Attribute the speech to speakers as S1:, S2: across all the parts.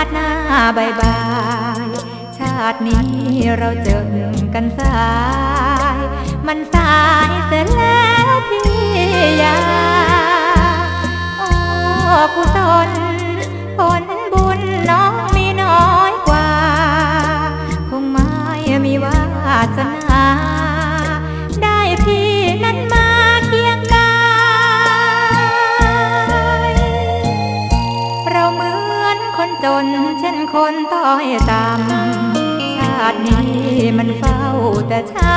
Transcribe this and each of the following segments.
S1: ชาติหน้าบายบาย ชาตินี้เราเจอกันสาย มันสายเสียแล้วพี่ยา โอ้กุศล จนเช่นคนต้อยต่ำชาตินี้มันเฝ้าแต่ช้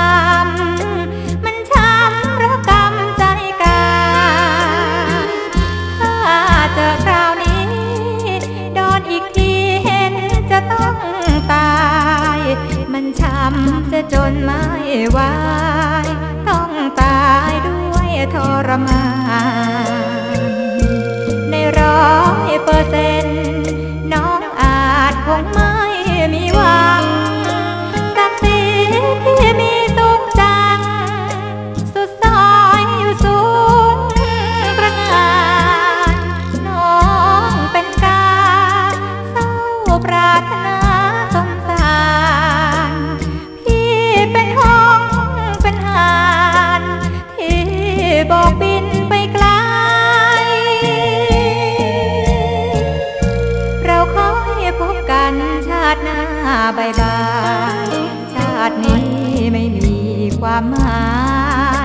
S1: ำมันช้ำระกำใจกาถ้าเจอคราวนี้โดนอีกทีเห็นจะต้องตาย มันช้ำจะจนไม่ไหวต้องตายด้วยทรมานใน ติหน้าบายบาย ชาตินี้ไม่มีความหมา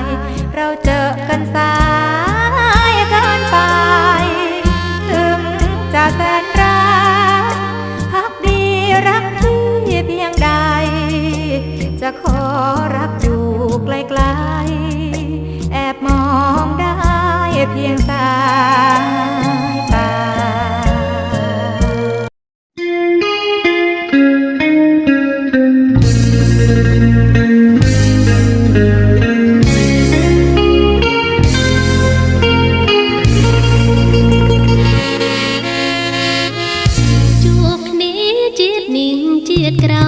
S1: ย เราเจอกันสายเกินไป ถึงจะแสนรักพักดีรักที่เพียงใด จะขอ
S2: នេះជាតិក្រោ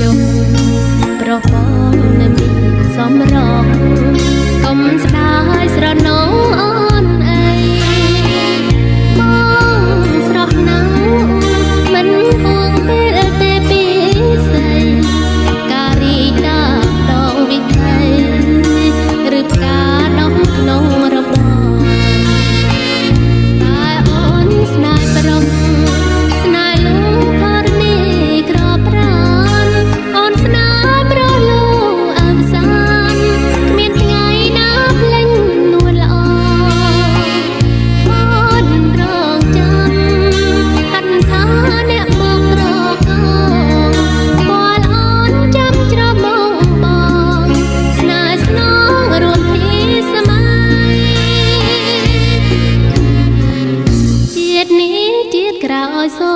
S2: ចុះប្របងនៅមានសំរងកុំស្ដា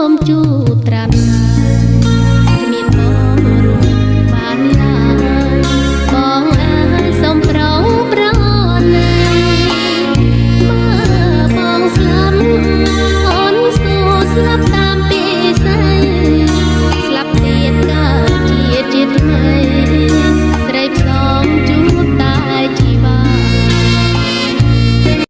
S2: មជូត្រាំ